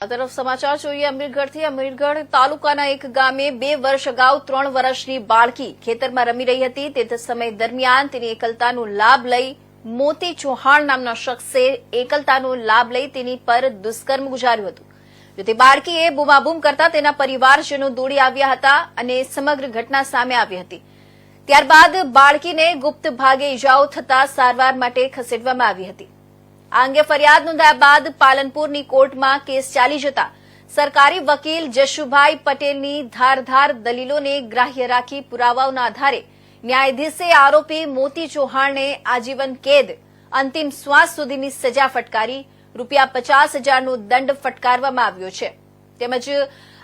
આ તરફ સમાચાર જોઈએ અમીરગઢથી. અમીરગઢ તાલુકાના એક ગામે બે વર્ષ અગાઉ ત્રણ વર્ષની બાળકી ખેતરમાં રમી રહી હતી. તે સમય દરમિયાન તેની એકલતાનો લાભ લઈ મોતી ચૌહાણ નામના શખ્સે એકલતાનો લાભ લઈ તેની પર દુષ્કર્મ ગુજાર્યું હતું. જો બાળકીએ બૂમાબૂમ કરતા તેના પરિવારજનો દોડી આવ્યા હતા અને સમગ્ર ઘટના સામે આવી હતી. ત્યારબાદ બાળકીને ગુપ્ત ભાગે ઇજાઓ થતા સારવાર માટે ખસેડવામાં આવી હતી. આ અંગે ફરિયાદ નોંધાયા બાદ પાલનપુરની કોર્ટમાં કેસ ચાલી જતા સરકારી વકીલ જશુભાઈ પટેલની ધારધાર દલીલોને ગ્રાહ્ય રાખી પુરાવાઓના આધારે ન્યાયાધીશે આરોપી મોતી ચૌહાણને આજીવન કેદ, અંતિમ શ્વાસ સુધીની સજા ફટકારી, રૂપિયા પચાસ હજારનો દંડ ફટકારવામાં આવ્યો છે. તેમજ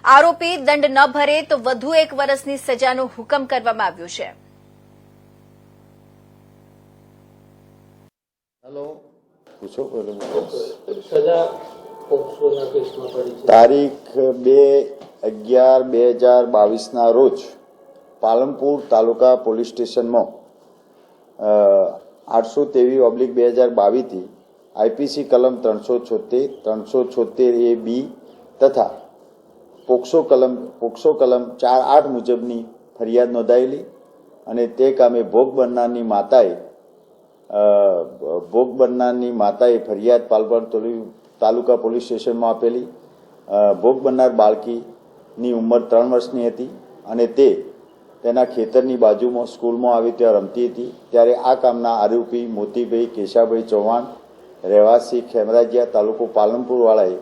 આરોપી દંડ ન ભરે તો વધુ એક વર્ષની સજાનો હુકમ કરવામાં આવ્યો છે. પૂછો તારીખ બે અગિયાર બે હજાર બાવીસના રોજ પાલનપુર તાલુકા પોલીસ સ્ટેશનમાં આઠસો તેવી ઓબ્લિક બે હજાર બાવીસથી આઈપીસી કલમ ત્રણસો છોતેર ત્રણસો છોતેર એ બી તથા પોક્સો કલમ પોક્સો કલમ ચાર આઠ મુજબની ફરિયાદ નોંધાયેલી અને તે કામે ભોગ બનનારની માતાએ ભોગ બનનારની માતાએ ફરિયાદ પાલપણ તોલી- તાલુકા પોલીસ સ્ટેશનમાં આપેલી. ભોગ બનનાર બાળકીની ઉંમર ત્રણ વર્ષની હતી અને તે તેના ખેતરની બાજુમાં સ્કૂલમાં આવી ત્યાં રમતી હતી. ત્યારે આ કામના આરોપી મોતીભાઈ કેશાભાઈ ચૌહાણ, રહેવાસી ખેમરાજિયા તાલુકો પાલનપુરવાળાએ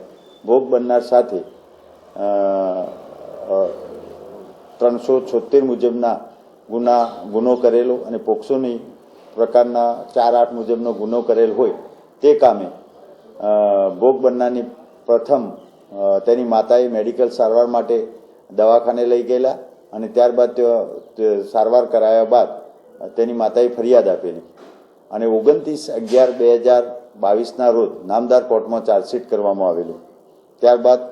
ભોગ બનનાર સાથે ત્રણસો છોતેર મુજબના ગુના ગુનો કરેલો અને પોક્સોની પ્રકારના ચાર આઠ મુજબનો ગુનો કરેલ હોય તે કામે ભોગ બનનારની પ્રથમ તેની માતાએ મેડિકલ સારવાર માટે દવાખાને લઈ ગયેલા અને ત્યારબાદ સારવાર કરાયા બાદ તેની માતાએ ફરિયાદ આપેલી. અને ઓગણત્રીસ અગિયાર બે હજાર બાવીસના રોજ નામદાર કોર્ટમાં ચાર્જશીટ કરવામાં આવેલું. ત્યારબાદ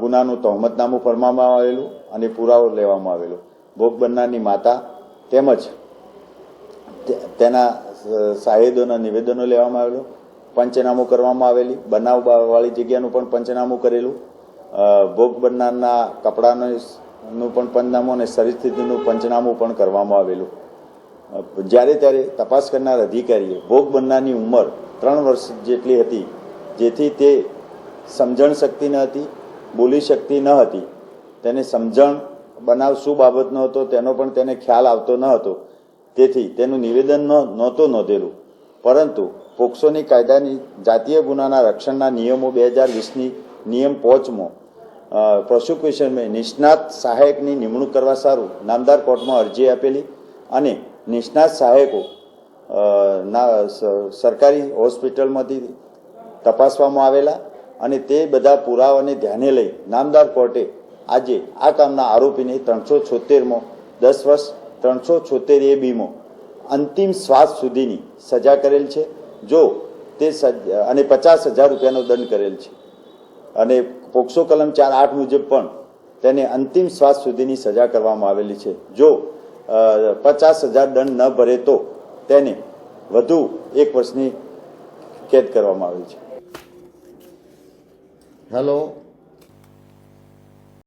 ગુનાનું તહોમતનામું ફરવામાં આવેલું અને પુરાવો લેવામાં આવેલો. ભોગ બનનારની માતા તેમજ તેના સાહેદોના નિવેદનો લેવામાં આવેલું પંચનામું કરવામાં આવેલી. બનાવ બા- જગ્યાનું પણ પંચનામું કરેલું. ભોગ બનનારના કપડાનું પણ પંચનામું અને પરિસ્થિતિનું પંચનામું પણ કરવામાં આવેલું. જ્યારે ત્યારે તપાસ કરનાર અધિકારીએ ભોગ બનનારની ઉંમર ત્રણ વર્ષ જેટલી હતી, જેથી તે સમજણ શક્તિ ન હતી, બોલી શક્તિ ન હતી. તેને સમજણ બનાવ શું બાબતનો હતો તેનો પણ તેને ખ્યાલ આવતો ન હતો. તેથી તેનું નિવેદન નહોતું નોંધેલું. પરંતુ પોક્સોની કાયદાની જાતીય ગુનાના રક્ષણના નિયમો બે હજાર વીસની નિયમ પોચમો પ્રોસિક્યુશનમાં નિષ્ણાત સહાયકની નિમણૂક કરવા સારું નામદાર કોર્ટમાં અરજી આપેલી અને નિષ્ણાત સહાયકો સરકારી હોસ્પિટલમાંથી તપાસવામાં આવેલા અને તે બધા પુરાવાને ધ્યાને લઈ નામદાર કોર્ટે આજે આ કામના આરોપીને ત્રણસો છોતેરમો દસ વર્ષ ત્રણસો છોતેર એ બીમો અંતિમ શ્વાસ સુધીની સજા કરેલ છે. જો તે અને પચાસ હજાર રૂપિયાનો દંડ કરેલ છે. અને પોક્સો કલમ ચાર આઠ મુજબ પણ તેને અંતિમ શ્વાસ સુધીની સજા કરવામાં આવેલી છે. જો પચાસ હજાર દંડ ન ભરે તો તેને વધુ એક વર્ષની કેદ કરવામાં આવી છે. હેલો.